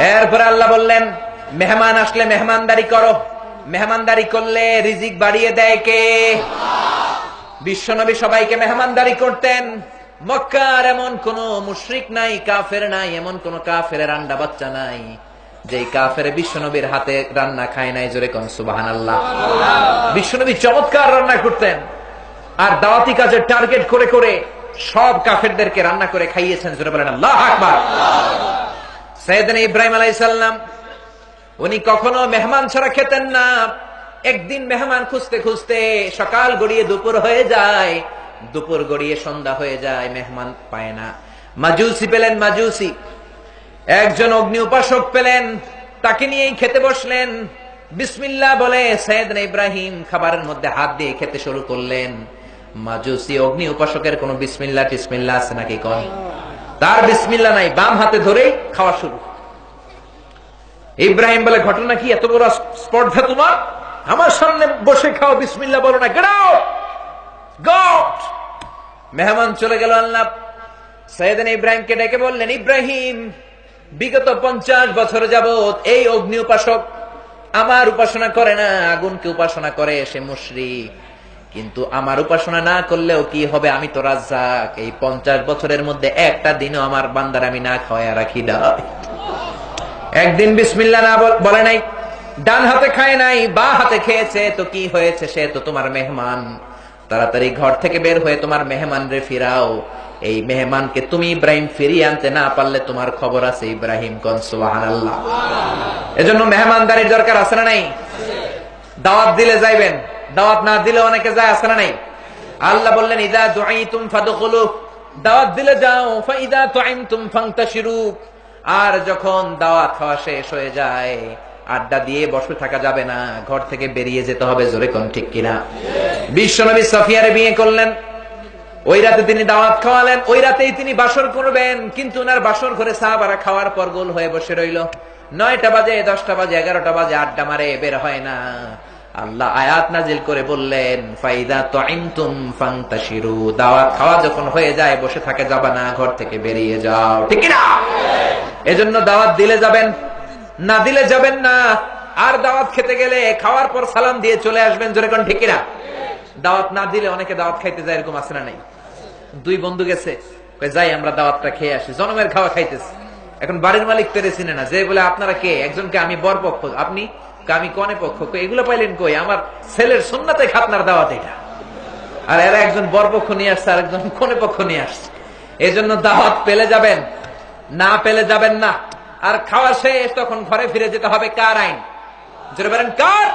এরপরে আল্লাহ বললেন, মেহমান আসলে মেহমানদারি করো। মেহমানদারি করলে রিজিক বাড়িয়ে দেয় কে? বিশ্বনবী সবাইকে মেহমানদারি করতেন। মক্কার এমন কোন মুশরিক নাই, কাফের নাই, এমন কোন কাফের রান্ডা বাচ্চা নাই, যেই কাফের বিশ্বনবীর হাতে রান্না খায় নাই, জোরে কন সুবাহান আল্লাহ বিশ্বনবী চমৎকার রান্না করতেন। আর দাওয়াতি কাজের টার্গেট করে করে সব কাফেরদেরকে রান্না করে খাইয়েছেন, জোরে বলেন আল্লাহ আকবার। সৈয়দিন ইব্রাহিম আলাইসাল্লাম উনি কখনো মেহমান ছাড়া খেতেন না। একদিন মেহমান খুঁজতে খুঁজতে সকাল গড়িয়ে দুপুর হয়ে যায়, দুপুর গড়িয়ে সন্ধ্যা হয়ে যায়, মেহমান পায় না। মাজুসি পেলেন মাজুসি, একজন অগ্নি উপাসক পেলেন, তাকে নিয়েই খেতে বসলেন। বিসমিল্লাহ বলে সৈয়দ ইব্রাহিম খাবারের মধ্যে হাত দিয়ে খেতে শুরু করলেন। মাজুসি অগ্নি উপাসকের কোন বিসমিল্লা টিসমিল্লা আছে নাকি কন তার বিসমিল্লা নাই, বাম হাতে ধরেই খাওয়া শুরু। ইব্রাহিম বলে, ঘটনা কি? এত বড় স্পর্ধা তোমার? আমার সামনে বসে খাও, বিসমিল্লা বলো না মেহমান চলে গেল আল্লাহ। সৈয়দিন ইব্রাহিমকে ডেকে বললেন, ইব্রাহিম, বিগত পঞ্চাশ বছর যাবত এই অগ্নি উপাসক আমার উপাসনা করে না, আগুনকে উপাসনা করে, সে মুশরিক। কিন্তু আমার উপাসনা না করলেও কি হবে? আমি তো রাজ্জাক। এই পঞ্চাশ বছরের মধ্যে একটা দিনও আমার বান্দার আমি না খাওয়াই রাখি না একদিন বিসমিল্লা না বলে নাই, ডান হাতে খায় নাই, বা হাতে খেয়েছে, তো কি হয়েছে? সে তো তোমার মেহমান। তাড়াতাড়ি ঘর থেকে বের হয়ে তোমার মেহমান রে ফিরাও। এই মেহমানকে তুমি ইব্রাহিম ফিরিয়ে আনতে না পারলে তোমার খবর আছে ইব্রাহিম কনসুবাহান আল্লাহ এজন্য মেহমানদারির দরকার আছে না নাই? দাওয়াত দিলে যাইবেন। দাওয়াত না দিলে অনেকে যায়, আছে না নাই? আল্লাহ বললেন, ইদা দুআইতুম ফাদখুলু। দাওয়াত দিলে যাও, ফাইদা তুআইমতুম ফান্তাশিরু আর যখন দাওয়াত খাওয়া শেষ হয়ে যায়, আড্ডা দিয়ে বসে থাকা যাবে না, ঘর থেকে বেরিয়ে যেতে হবে, জোরে কোন ঠিক কিনা? বিশ্বনবী সাফিয়ারে বিয়ে করলেন। ওই রাতে তিনি দাওয়াত খাওয়ালেন, ওই রাতেই তিনি বাসর করবেন, কিন্তু ওনার বাসর ঘরে সাহাবারা খাওয়ার পর গোল হয়ে বসে রইল। নয়টা বাজে, দশটা বাজে, এগারোটা বাজে, আড্ডা মারে, বের হয় না। আল্লাহ আয়াত নাজিল করে বললেন, ফাইদা তাইমতুম ফান্তাশিরু দাওয়াত খাওয়া যখন হয়ে যায়, বসে থাকে যাবা না ঘর থেকে বেরিয়ে যাও। ঠিক না এজন্য দাওয়াত দিলে যাবেন না দিলে যাবেন না। আর দাওয়াত খেতে গেলে খাওয়ার পর সালাম দিয়ে চলে আসবেন, জোরে কোন ঠিক না দাওয়াত না দিলে অনেকে দাওয়াত খাইতে যায়, এরকম আছে না নাই? দুই বন্ধু গেছে যাই, আমরা দাওয়াতটা খেয়ে আসি। জনমের খাওয়া খাইতেছি। এখন বাড়ির মালিক পেরে চিনে না, যে বলে, আপনারা কে? একজনকে আমি বর পক্ষ আপনি আমি কনে পক্ষ এগুলো পাইলেন কই? আমার ছেলের সুন্নাতে খাতনার দাওয়াত এটা। আর এরা একজন বর পক্ষ নিয়ে আসছে আর একজন কনে পক্ষ নিয়ে আসছে। এই জন্য দাওয়াত পেলে যাবেন, না পেলে যাবেন না। আর খাওয়া শেষ, তখন ঘরে ফিরে যেতে হবে কার আইন? যেটা বলেন, কার?